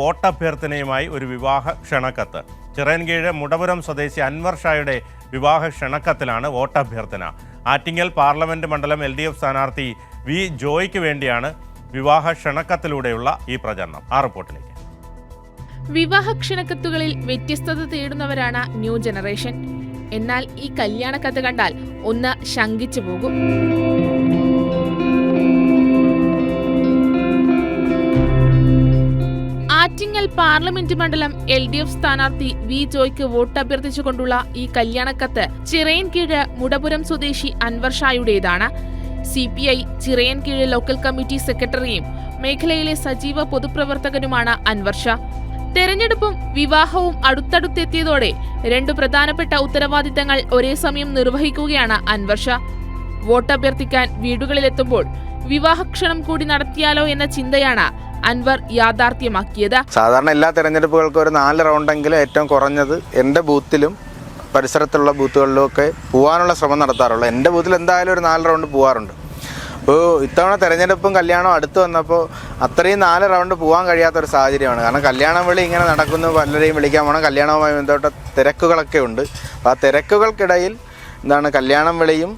വോട്ടഭ്യർത്ഥനയുമായി ഒരു വിവാഹ ക്ഷണക്കത്ത്. ചിറയൻകീഴ് മുടപുരം സ്വദേശി അൻവർ ഷായുടെ വിവാഹ ക്ഷണക്കത്തിലാണ് വോട്ടഭ്യർത്ഥന. ആറ്റിങ്ങൽ പാർലമെന്റ് മണ്ഡലം എൽ ഡി എഫ് സ്ഥാനാർത്ഥി വി ജോയ്ക്ക് വേണ്ടിയാണ് വിവാഹ ക്ഷണക്കത്തിലൂടെയുള്ള ഈ പ്രചരണം. ആ റിപ്പോർട്ടിലേക്ക്. വിവാഹ ക്ഷണക്കത്തുകളിൽ വ്യത്യസ്തത തേടുന്നവരാണ് ന്യൂ ജനറേഷൻ. എന്നാൽ ഈ കല്യാണ കഥ കണ്ടാൽ ഒന്ന് ശങ്കിച്ചു പോകും. ആറ്റിങ്ങൽ പാർലമെന്റ് മണ്ഡലം എൽ ഡി എഫ് സ്ഥാനാർത്ഥി വി ജോയ്ക്ക് വോട്ട് അഭ്യർത്ഥിച്ചുകൊണ്ടുള്ള ഈ കല്യാണക്കത്ത് ചിറയൻകീഴ് മുടപുരം സ്വദേശി Anwar ഷായുടേതാണ്. C P I Chirayinkeezhu local committee സെക്രട്ടറിയും മേഖലയിലെ സജീവ പൊതുപ്രവർത്തകനുമാണ് അൻവർ ഷാ. തെരഞ്ഞെടുപ്പും വിവാഹവും അടുത്തടുത്തെത്തിയതോടെ രണ്ടു പ്രധാനപ്പെട്ട ഉത്തരവാദിത്തങ്ങൾ ഒരേ സമയം നിർവഹിക്കുകയാണ് അൻവർ ഷാ. വോട്ടഭ്യർത്ഥിക്കാൻ വീടുകളിലെത്തുമ്പോൾ വിവാഹക്ഷണം കൂടി നടത്തിയാലോ എന്ന ചിന്തയാണ് അൻവർ യാഥാർത്ഥ്യമാക്കിയത്. സാധാരണ എല്ലാ തെരഞ്ഞെടുപ്പുകൾക്കും ഒരു നാല് റൗണ്ടെങ്കിലും ഏറ്റവും കുറഞ്ഞത് എന്റെ ബൂത്തിലും പരിസരത്തുള്ള ബൂത്തുകളിലും ഒക്കെ പോകാനുള്ള ശ്രമം നടത്താറുള്ളൂ. എന്റെ ബൂത്തിൽ എന്തായാലും ഒരു നാല് റൗണ്ട് പോകാറുണ്ട് അപ്പോൾ ഇത്തവണ തെരഞ്ഞെടുപ്പും കല്യാണവും അടുത്ത് വന്നപ്പോൾ അത്രയും നാല് റൗണ്ട് പോകാൻ കഴിയാത്ത ഒരു സാഹചര്യമാണ്. കാരണം കല്യാണം വിളി ഇങ്ങനെ നടക്കുന്നു പലരെയും വിളിക്കാൻ പോകണം കല്യാണവുമായി ബന്ധപ്പെട്ട തിരക്കുകളൊക്കെ ഉണ്ട്. ആ തിരക്കുകൾക്കിടയിൽ എന്താണ് കല്യാണം വിളിയും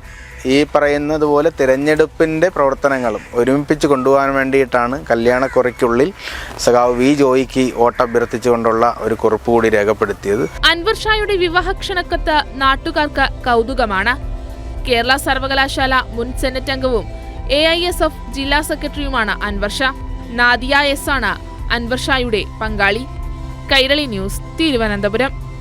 ഈ പറയുന്നത് പോലെ തിരഞ്ഞെടുപ്പിന്റെ പ്രവർത്തനങ്ങളും ഒരുമിപ്പിച്ച് കൊണ്ടുപോകാൻ വേണ്ടിയിട്ടാണ് കല്യാണക്കുറയ്ക്കുള്ളിൽ സഖാവ് വി ജോയിക്ക് വോട്ടഭ്യർത്ഥിച്ചുകൊണ്ടുള്ള ഒരു കുറിപ്പ് കൂടി രേഖപ്പെടുത്തിയത്. അൻവർ ഷായുടെ വിവാഹക്ഷണക്കത്ത് നാട്ടുകാർക്ക് കൗതുകമാണ്. കേരള സർവകലാശാല മുൻ സെനറ്റ് അംഗവും എ ഐ എസ് എഫ് ജില്ലാ സെക്രട്ടറിയുമാണ് അൻവർ ഷാ. നാദിയ എസ് ആണ് അൻവർ ഷായുടെ പങ്കാളി. കൈരളി ന്യൂസ് തിരുവനന്തപുരം.